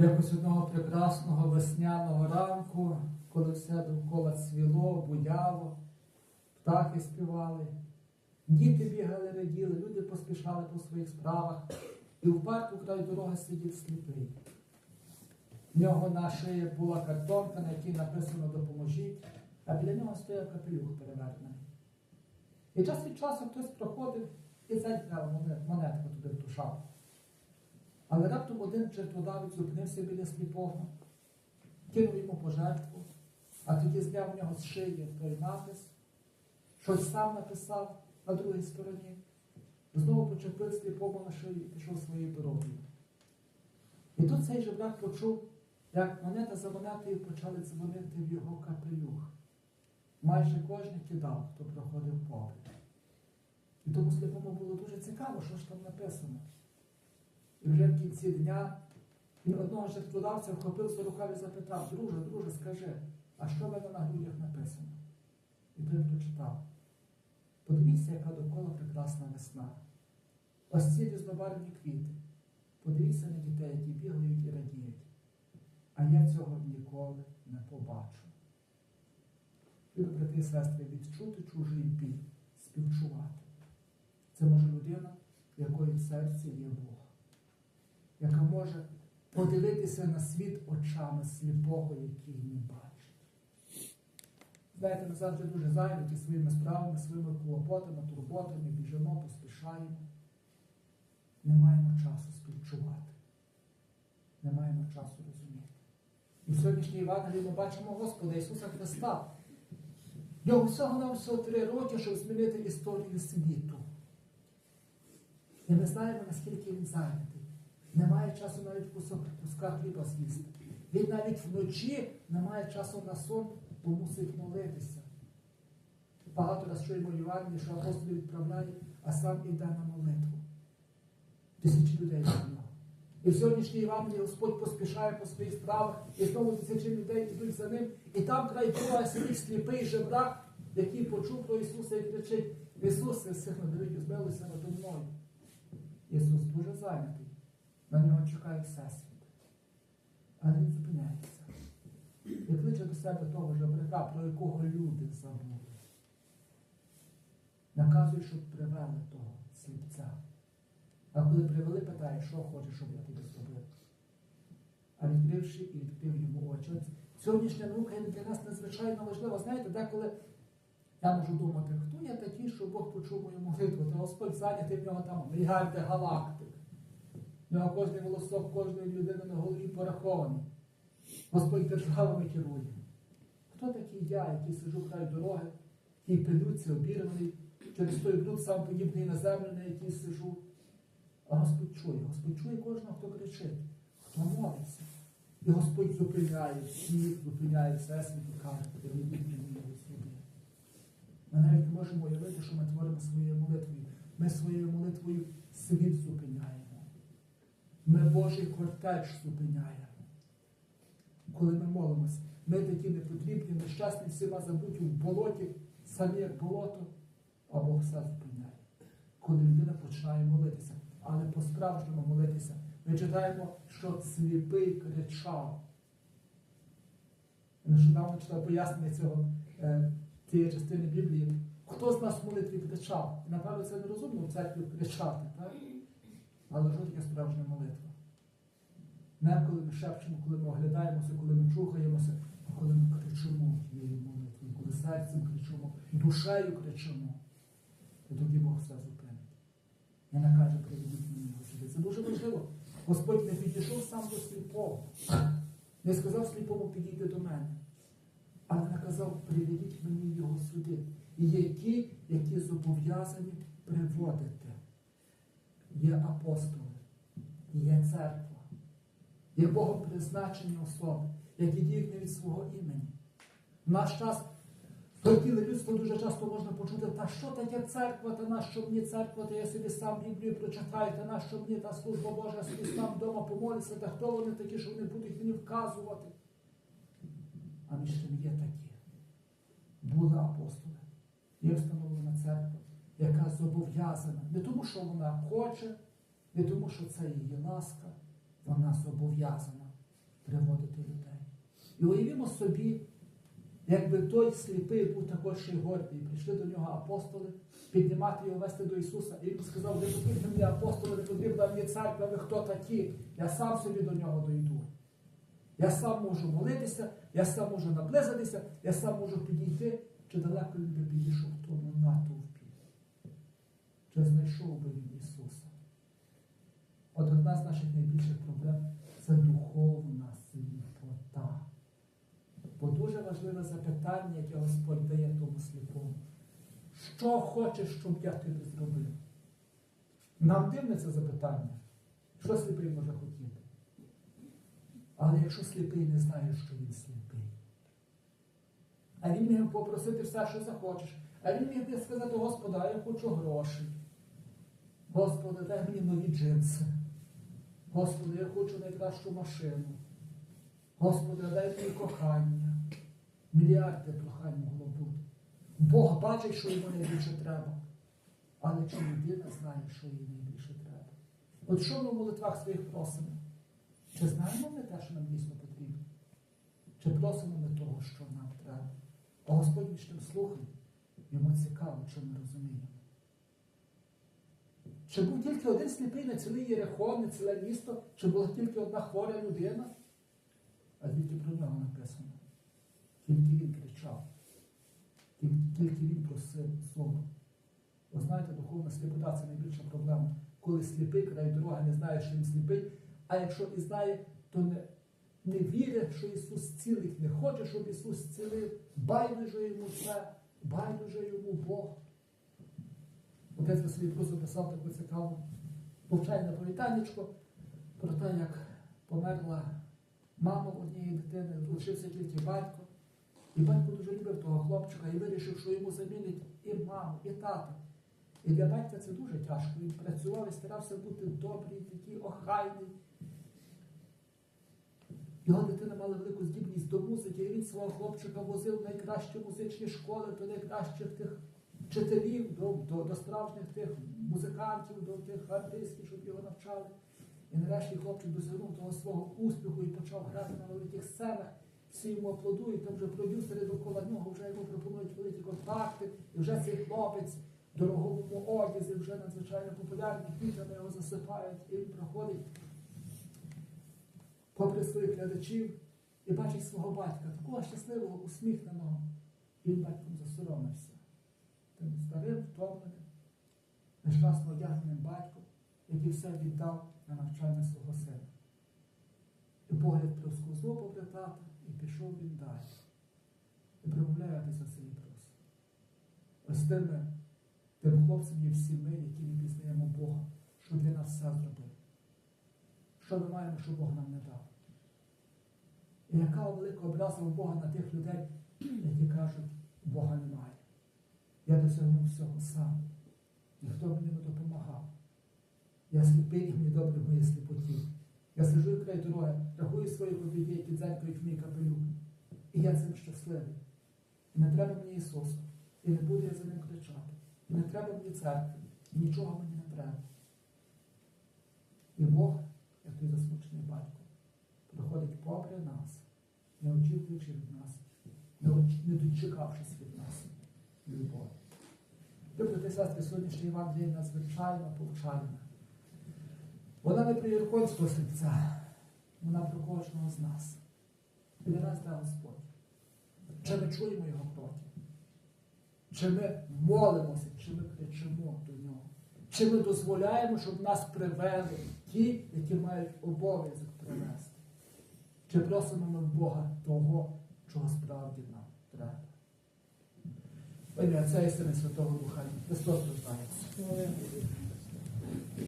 Якось одного прекрасного весняного ранку, коли все довкола цвіло, буяло, птахи співали, діти бігали, раділи, люди поспішали по своїх справах, і в парку край дороги сидів сліпий. В нього на шиї була картонка, на якій написано Допоможіть, а біля нього стояв капелюх перевернений. І час від часу хтось проходив і зайняв монетку туди втушав. Але раптом один чертодавець зупинився біля сліпого, кинув йому пожертву, а тоді зняв в нього з шиї той напис, щось сам написав на другій стороні, знову почепив сліпому на шию і пішов своєю дорогою. І тут цей жебрак почув, як монета за монетою почали дзвонити в його капелюх. Майже кожен кидав, хто проходив повз. І тому сліпому було дуже цікаво, що ж там написано. І вже в кінці дня він одного жертводавця вхопив за і запитав, друже, друже, скажи, а що в мене на грудях написано? І той прочитав. Подивіться, яка довкола прекрасна весна. Ось ці різнобарвні квіти. Подивіться на дітей, які бігають і радіють. А я цього ніколи не побачу. Любі брати і сестри, відчути чужий біль, співчувати. Це може людина, в якої в серці є Бог, може подивитися на світ очами сліпого, який не бачить. Знаєте, ми завжди дуже зайняті своїми справами, своїми клопотами, турботами, біжимо, поспішаємо. Не маємо часу співчувати, не маємо часу розуміти. І в сьогоднішній Євангелії ми бачимо Господа Ісуса Христа. Його всього нам всього три роки, щоб змінити історію світу. І ми знаємо, наскільки він зайнятий. Немає часу навіть кусок куска хліба з'їсти. Він навіть вночі не має часу на сон, бо мусить молитися. Багато раз чуємо Євангелії, що апостол відправляє, а сам іде на молитву. Тисячі людей до. І в сьогоднішній Євангелії Господь поспішає по своїх справах, і знову тисячі людей йдуть за ним. І там край дорога сидить сліпий жебрак, який почув про Ісуса і кричить: Ісусе, сину Давидів, змилуйся надо мною. Ісус дуже зайнятий. На нього чекає всесвіт. Але він зупиняється. І кличе до себе того жебрака, про якого люди забули. Наказує, щоб привели того сліпця. А коли привели, питає, що хочеш, щоб я тобі зробив. А відкривши і відкрив йому очі. Сьогоднішня наука для нас надзвичайно важлива. Знаєте, деколи я можу думати, хто я такий, що Бог почув мою молитву, та Господь зайнятий в нього там мільярди галактик. Нього кожний волосок кожної людини на голові порахований. Господь державами керує. Хто такий я, який сиджу край дороги, який пилються, обірваний, через той бруд сам подібний на землю, на якій сижу. А Господь чує, Господь чує кожного, хто кричить, хто молиться. І Господь зупиняє всіх, зупиняє всесвіт і каже, приведіть мені сюди. Ми навіть не можемо уявити, що ми творимо своєю молитвою. Ми своєю молитвою світ зупиняємо. Ми Божий кортеж зупиняємо. Коли ми молимося, ми такі непотрібні, нещасні, всіма забуті в болоті, самі як болото, а Бог все зупиняє. Коли людина починає молитися, але по-справжньому молитися. Ми читаємо, що сліпий кричав. Нещодавно читав пояснення цього, е, цієї частини Біблії. Хто з нас в молитві кричав? І, напевно, це нерозумно в церкві кричати, так? Але що справжня молитва? Не коли ми шепчемо, коли ми оглядаємося, коли ми чухаємося, а коли ми кричимо тією молитвою, коли серцем кричимо, душею кричимо, то тоді Бог все зупинить. І не каже, приведіть мені його сюди. Це дуже важливо. Господь не підійшов сам до сліпого. Не сказав сліпому підійти до мене, але наказав, приведіть мені його сюди. І є ті, які зобов'язані приводити. Є апостоли, є церква, є Богом призначені особи, які діють не від свого імені. В наш час Хотіли людство дуже часто можна почути, та що таке церква, та на що мені церква, та я собі сам Біблію прочитаю, та на що мені та служба Божа, я собі сам вдома помолюся, та хто вони такі, що вони будуть мені вказувати. А між тим є такі. Були апостоли. Є встановлена церква, яка зобов'язана. Не тому, що вона хоче, не тому, що це її ласка, вона зобов'язана приводити людей. І уявімо собі, якби той сліпий був також ще й гордий, прийшли до нього апостоли, піднімати його вести до Ісуса, і він сказав, не потрібні мені апостоли, не потрібна мені церква, ви хто такі? Я сам собі до нього дойду. Я сам можу молитися, я сам можу наблизитися, я сам можу підійти, чи далеко він би підійшов тому натовпі. Чи знайшов би він Ісуса? От одна з наших найбільших проблем це духовна сліпота. Бо дуже важливе запитання, яке Господь дає тому сліпому. Що хочеш, щоб я тобі зробив? Нам дивне це запитання. Що сліпий може хотіти? Але якщо сліпий не знає, що він сліпий, а він міг попросити все, що захочеш, а він міг сказати, Господа, я хочу грошей. Господи, дай мені нові джинси. Господи, я хочу найкращу машину. Господи, дай мені кохання. Мільярди прохань могло бути. Бог бачить, що йому найбільше треба. Але чи людина знає, що їй найбільше треба? От що ми в молитвах своїх просимо? Чи знаємо ми те, що нам дійсно потрібно? Чи просимо ми того, що нам треба? А Господь між тим слухає, йому цікаво, що ми розуміємо. Чи був тільки один сліпий на цілий Єрехон, на ціле місто, чи була тільки одна хворя людина? А тільки про нього написано. Тільки він кричав, тільки, він просив слово. Ви знаєте, духовна сліпота це найбільша проблема. Коли сліпий край дороги не знає, що він сліпий, а якщо і знає, то не, не вірить, що Ісус цілить, не хоче, щоб Ісус цілив, байдуже йому це, байдуже йому Бог. Отець Василій Прус записав таку цікаву повчальне повітаннячко про те, як померла мама однієї дитини, залишився тільки батько. І батько дуже любив того хлопчика і вирішив, що йому замінить і маму, і тата. І для батька це дуже тяжко. Він працював і старався бути добрий, такий охайний. Його дитина мала велику здібність до музики, і він свого хлопчика возив в найкращі музичні школи, до найкращих тих вчителів, до, до, до справжніх тих музикантів, до тих артистів, щоб його навчали. І нарешті хлопчик досягнув того свого успіху і почав грати на великих сценах. Всі йому аплодують, там вже продюсери довкола нього вже йому пропонують великі контракти, і вже цей хлопець в дорогому одязі, вже надзвичайно популярний, квітами його засипають, і він проходить попри своїх глядачів і бачить свого батька, такого щасливого, усміхненого. Він батьком засоромився. Тим старим, втомленим, нещасно одягненим батьком, який все віддав на навчання свого сина. І погляд проскознув попри тата, і пішов він далі. І промовляє отець Василій Прус. Ось тими, тим хлопцем є всі ми, які не пізнаємо Бога, що для нас все зробив. Що ми маємо, що Бог нам не дав. І яка велика образа у Бога на тих людей, які кажуть, Бога немає. Я досягнув всього сам. Ніхто мені не допомагав. Я сліпий і мені добре в моїй сліпоті. Я сиджу і край дороги, рахую свої копійки, які дзенькають в мій капелюк. І я цим щасливий. І не треба мені Ісуса. І не буду я за ним кричати. І не треба мені церкви. І нічого мені не треба. І Бог, як той засмучений батько, приходить попри нас, не очікуючи від нас, не дочекавшись від нас любові. Любі та сестри, сьогоднішній Євангеліє надзвичайно повчальна. Вона не про Єрконського сліпця, вона про кожного з нас. Для нас дав Господь. Чи ми чуємо Його кроки? Чи ми молимося, чи ми кричимо до нього? Чи ми дозволяємо, щоб нас привели ті, які мають обов'язок привести? Чи просимо ми в Бога того, чого справді нам треба? Отця і Сина Святого Духа. Христос рождається.